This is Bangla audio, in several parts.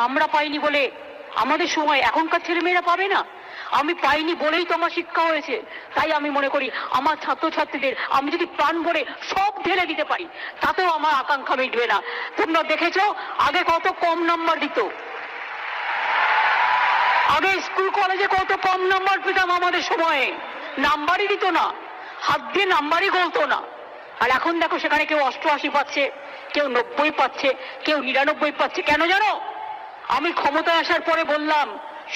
আমরা পাইনি বলে আমাদের সময় এখনকার ছেলেমেয়েরা পাবে না? আমি পাইনি বলেই তো আমার শিক্ষা হয়েছে। তাই আমি মনে করি আমার ছাত্রছাত্রীদের আমি যদি প্রাণ ভরে সব ঢেলে দিতে পারি, তাতেও আমার আকাঙ্ক্ষা মিটবে না। তোমরা দেখেছ, আগে কত কম নাম্বার দিত। আগে স্কুল, কলেজে কত কম নাম্বার পেতাম আমাদের সময়ে। নাম্বারই দিত না। হাত দিয়ে নাম্বারই গলতো না। আর এখন দেখো, সেখানে কেউ অষ্টআশি পাচ্ছে, কেউ নব্বই পাচ্ছে, কেউ নিরানব্বই পাচ্ছে। কেন জানো? আমি ক্ষমতায় আসার পরে বললাম,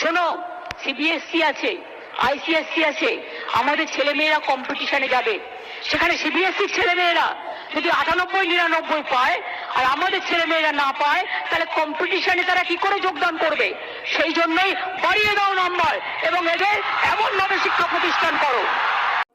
শোনো সিবিএসসি আছে আইসিএসসি আছে, আমাদের ছেলেমেয়েরা কম্পিটিশনে যাবে। সেখানে সিবিএসসির ছেলেমেয়েরা যদি আটানব্বই, নিরানব্বই পায় আর আমাদের ছেলেমেয়েরা না পায়, তাহলে কম্পিটিশনে তারা কি করে যোগদান করবে? সেই জন্যই বাড়িয়ে দাও নাম্বার এবং এদের এমনভাবে শিক্ষা প্রতিষ্ঠান করো।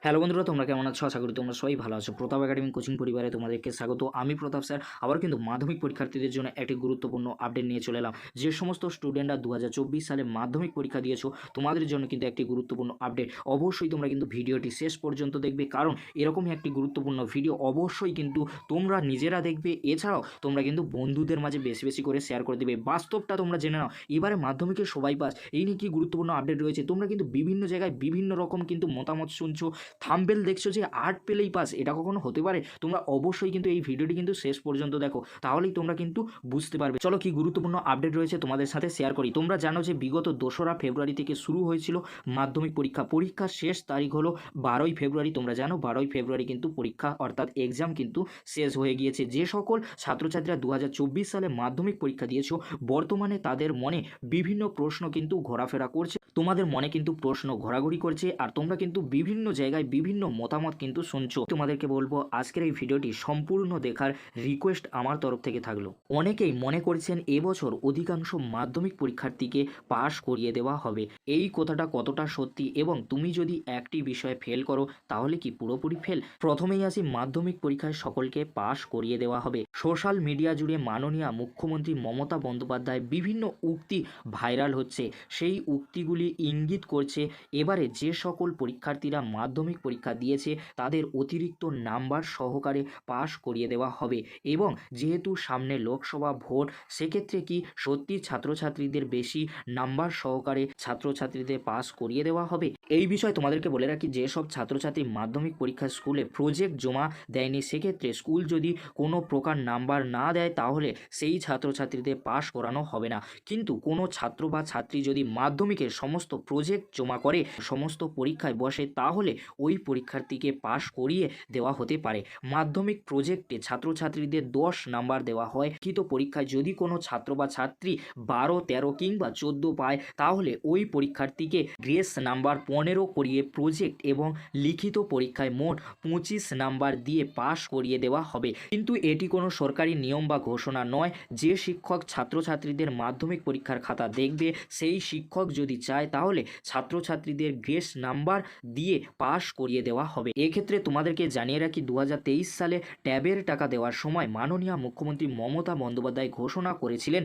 হ্যালো বন্ধুরা, তোমরা কেমন আছো? আশা করি তোমরা সবাই ভালো আছো। প্রতাপ একাডেমি কোচিং পরিবারে তোমাদেরকে স্বাগত। আমি প্রতাপ স্যার। আবার কিন্তু মাধ্যমিক পরীক্ষার্থীদের জন্য একটি গুরুত্বপূর্ণ আপডেট নিয়ে চলে এলাম। যে সমস্ত স্টুডেন্টরা দু হাজার চব্বিশ সালে মাধ্যমিক পরীক্ষা দিয়েছ, তোমাদের জন্য কিন্তু একটি গুরুত্বপূর্ণ আপডেট অবশ্যই তোমরা কিন্তু ভিডিওটি শেষ পর্যন্ত দেখবে, কারণ এরকমই একটি গুরুত্বপূর্ণ ভিডিও অবশ্যই কিন্তু তোমরা নিজেরা দেখবে। এছাড়াও তোমরা কিন্তু বন্ধুদের মাঝে বেশি বেশি করে শেয়ার করে দেবে। বাস্তবটা তোমরা জেনে নাও। এবারে মাধ্যমিকে সবাই পাস এই নিয়ে কি গুরুত্বপূর্ণ আপডেট রয়েছে? তোমরা কিন্তু বিভিন্ন জায়গায় বিভিন্ন রকম কিন্তু মতামত শুনছো। থাম্বেল দেখছ যে আর্ট পেলেই পাস এটা কখনো হতে পারে? তোমরা অবশ্যই কিন্তু এই ভিডিওটি কিন্তু শেষ পর্যন্ত দেখো, তাহলেই তোমরা কিন্তু বুঝতে পারবে। চলো কি গুরুত্বপূর্ণ আপডেট রয়েছে তোমাদের সাথে শেয়ার করি। তোমরা জানো যে বিগত দোসরা ফেব্রুয়ারি থেকে শুরু হয়েছিল মাধ্যমিক পরীক্ষা। পরীক্ষার শেষ তারিখ হলো বারোই ফেব্রুয়ারি, তোমরা জানো বারোই ফেব্রুয়ারি কিন্তু পরীক্ষা, অর্থাৎ এক্সাম কিন্তু শেষ হয়ে গিয়েছে। যে সকল ছাত্রছাত্রীরা দু হাজার চব্বিশ সালে মাধ্যমিক পরীক্ষা দিয়েছ, বর্তমানে তাদের মনে বিভিন্ন প্রশ্ন কিন্তু ঘোরাফেরা করছে। তোমাদের মনে কিন্তু প্রশ্ন ঘোরাঘুরি করছে, আর তোমরা কিন্তু বিভিন্ন জায়গায় বিভিন্ন মতামত কিন্তু শুনছো। তোমাদেরকে বলব, আজকের এই ভিডিওটি সম্পূর্ণ দেখার রিকোয়েস্ট আমার তরফ থেকে থাকল। অনেকেই মনে করছেন এবছর অধিকাংশ মাধ্যমিক পরীক্ষার্থীকে পাশ করিয়ে দেওয়া হবে। এই কথাটা কতটা সত্যি এবং তুমি যদি একটি বিষয়ে ফেল করো, তাহলে কি পুরোপুরি ফেল প্রথমেই আসি, মাধ্যমিক পরীক্ষায় সকলকে পাশ করিয়ে দেওয়া হবে। সোশ্যাল মিডিয়া জুড়ে মাননীয় মুখ্যমন্ত্রী মমতা বন্দ্যোপাধ্যায় বিভিন্ন উক্তি ভাইরাল হচ্ছে। সেই উক্তিগুলি ইঙ্গিত করছে, এবারে যে সকল পরীক্ষার্থীরা মাধ্যমিক পরীক্ষা দিয়েছে, তাদের অতিরিক্ত নাম্বার সহকারে পাশ করিয়ে দেওয়া হবে এবং যেহেতু সামনে লোকসভা ভোট, সেক্ষেত্রে কি সত্যি ছাত্রছাত্রীদের বেশি নাম্বার সহকারে ছাত্রছাত্রীদের পাস করিয়ে দেওয়া হবে? এই বিষয়ে তোমাদেরকে বলে রাখি, যেসব ছাত্রছাত্রী মাধ্যমিক পরীক্ষা স্কুলে প্রজেক্ট জমা দেয়নি, সেক্ষেত্রে স্কুল যদি কোনো প্রকার নাম্বার না দেয়, তাহলে সেই ছাত্রছাত্রীদের পাশ করানো হবে না। কিন্তু কোনো ছাত্র বা ছাত্রী যদি মাধ্যমিকের সমস্ত প্রজেক্ট জমা করে, সমস্ত পরীক্ষায় বসে, তাহলে ওই পরীক্ষার্থীকে পাশ করিয়ে দেওয়া হতে পারে। মাধ্যমিক প্রজেক্টে ছাত্রছাত্রীদের দশ নাম্বার দেওয়া হয়। কিন্তু পরীক্ষায় যদি কোনো ছাত্র বা ছাত্রী বারো, তেরো কিংবা চোদ্দ পায়, তাহলে ওই পরীক্ষার্থীকে গ্রেস নাম্বার পনেরো করিয়ে প্রজেক্ট এবং লিখিত পরীক্ষায় মোট পঁচিশ নাম্বার দিয়ে পাশ করিয়ে দেওয়া হবে। কিন্তু এটি কোনো সরকারি নিয়ম বা ঘোষণা নয়। যে শিক্ষক ছাত্রছাত্রীদের মাধ্যমিক পরীক্ষার খাতা দেখবে, সেই শিক্ষক যদি চায়, তাহলে ছাত্রছাত্রীদের গ্রেস নাম্বার দিয়ে পাশ করিয়ে দেওয়া হবে। এক্ষেত্রে তোমাদেরকে জানিয়ে রাখি দু হাজার তেইশ সালে ট্যাবের টাকা দেওয়ার সময় মাননীয় মুখ্যমন্ত্রী মমতা বন্দ্যোপাধ্যায় ঘোষণা করেছিলেন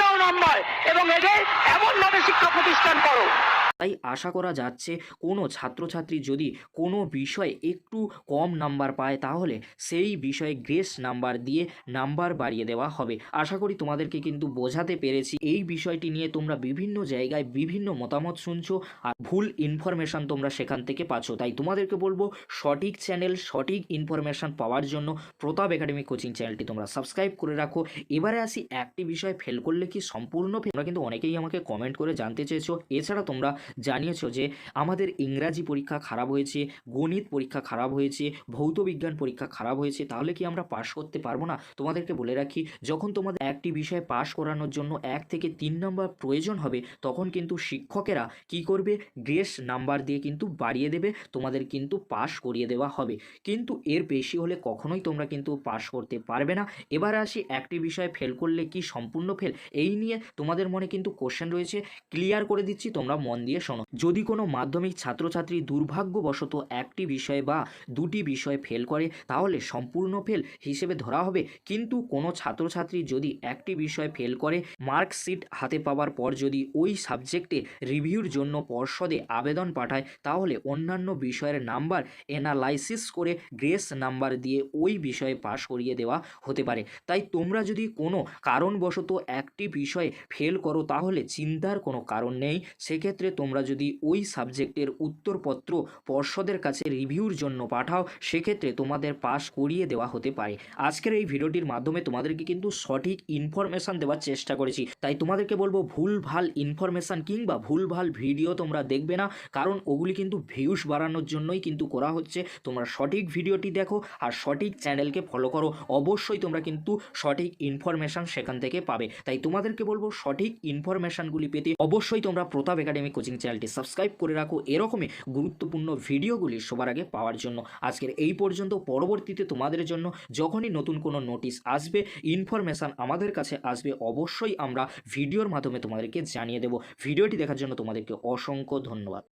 দাও নাম্বার এবং এদের এমনভাবে শিক্ষা প্রতিষ্ঠান করো। তাই আশা করা যাচ্ছে কোনো ছাত্রছাত্রী যদি কোনো বিষয়ে একটু কম নাম্বার পায় তাহলে সেই বিষয়ে গ্রেস নাম্বার দিয়ে নাম্বার বাড়িয়ে দেওয়া হবে। আশা করি তোমাদেরকে কিন্তু বোঝাতে পেরেছি। এই বিষয়টি নিয়ে তোমরা বিভিন্ন জায়গায় বিভিন্ন মতামত শুনছো আর ভুল ইনফরমেশন তোমরা সেখান থেকে পাচ্ছ। তাই তোমাদেরকে বলব, সঠিক চ্যানেল সঠিক ইনফরমেশন পাওয়ার জন্য প্রতাপ একাডেমি কোচিং চ্যানেলটি তোমরা সাবস্ক্রাইব করে রাখো। এবারে আসি একটি বিষয় ফেল করলে কি সম্পূর্ণ? তোমরা কিন্তু অনেকেই আমাকে কমেন্ট করে জানতে চেয়েছো। এছাড়া তোমরা জানিয়েছো যে আমাদের ইংরাজি পরীক্ষা খারাপ হয়েছে, গণিত পরীক্ষা খারাপ হয়েছে, ভৌত বিজ্ঞান পরীক্ষা খারাপ হয়েছে, তাহলে কি আমরা পাশ করতে পারব না? তোমাদেরকে বলে রাখি, যখন তোমাদের একটি বিষয়ে পাশ করানোর জন্য এক থেকে তিন নম্বর প্রয়োজন হবে, তখন কিন্তু শিক্ষকেরা কি করবে? গ্রেস নাম্বার দিয়ে কিন্তু বাড়িয়ে দেবে, তোমাদের কিন্তু পাশ করিয়ে দেওয়া হবে। কিন্তু এর বেশি হলে কখনোই তোমরা কিন্তু পাশ করতে পারবে না। এবার আসি একটি বিষয়ে ফেল করলে কি সম্পূর্ণ ফেল এই নিয়ে তোমাদের মনে কিন্তু কোশ্চেন রয়েছে। ক্লিয়ার করে দিচ্ছি, তোমরা মন দিয়ে দিয়ে শোনো। যদি কোনো মাধ্যমিক ছাত্রছাত্রী দুর্ভাগ্যবশত একটি বিষয়ে বা দুটি বিষয়ে ফেল করে, তাহলে সম্পূর্ণ ফেল হিসেবে ধরা হবে। কিন্তু কোনো ছাত্রছাত্রী যদি একটি বিষয়ে ফেল করে মার্কশিট হাতে পাওয়ার পর যদি ওই সাবজেক্টে রিভিউর জন্য পর্ষদে আবেদন পাঠায়, তাহলে অন্যান্য বিষয়ের নাম্বার এনালাইসিস করে গ্রেস নাম্বার দিয়ে ওই বিষয়ে পাশ করিয়ে দেওয়া হতে পারে। তাই তোমরা যদি কোনো কারণবশত একটি বিষয়ে ফেল করো, তাহলে চিন্তার কোনো কারণ নেই। সেক্ষেত্রে তোমরা যদি ওই সাবজেক্টের উত্তরপত্র পর্ষদের কাছে রিভিউর জন্য পাঠাও, সেক্ষেত্রে তোমাদের পাস করিয়ে দেওয়া হতে পারে। আজকের এই ভিডিওটির মাধ্যমে তোমাদেরকে কিন্তু সঠিক ইনফরমেশান দেওয়ার চেষ্টা করেছি। তাই তোমাদেরকে বলব ভুল ভালো ইনফরমেশান কিংবা ভুল ভালো ভিডিও তোমরা দেখবে না, কারণ ওগুলি কিন্তু ভিউস বাড়ানোর জন্যই কিন্তু করা হচ্ছে। তোমরা সঠিক ভিডিওটি দেখো আর সঠিক চ্যানেলকে ফলো করো। অবশ্যই তোমরা কিন্তু সঠিক ইনফরমেশান সেখান থেকে পাবে। তাই তোমাদেরকে বলব, সঠিক ইনফরমেশানগুলি পেতে অবশ্যই তোমরা প্রতাপ একাডেমি কোচিং চ্যানেলটি সাবস্ক্রাইব করে রাখো। এরকমই গুরুত্বপূর্ণ ভিডিওগুলি সবার আগে পাওয়ার জন্য। আজকের এই পর্যন্ত, পরবর্তীতে তোমাদের জন্য যখনই নতুন কোনো নোটিশ আসবে, ইনফরমেশান আমাদের কাছে আসবে, অবশ্যই আমরা ভিডিওর মাধ্যমে তোমাদেরকে জানিয়ে দেব। ভিডিওটি দেখার জন্য তোমাদেরকে অসংখ্য ধন্যবাদ।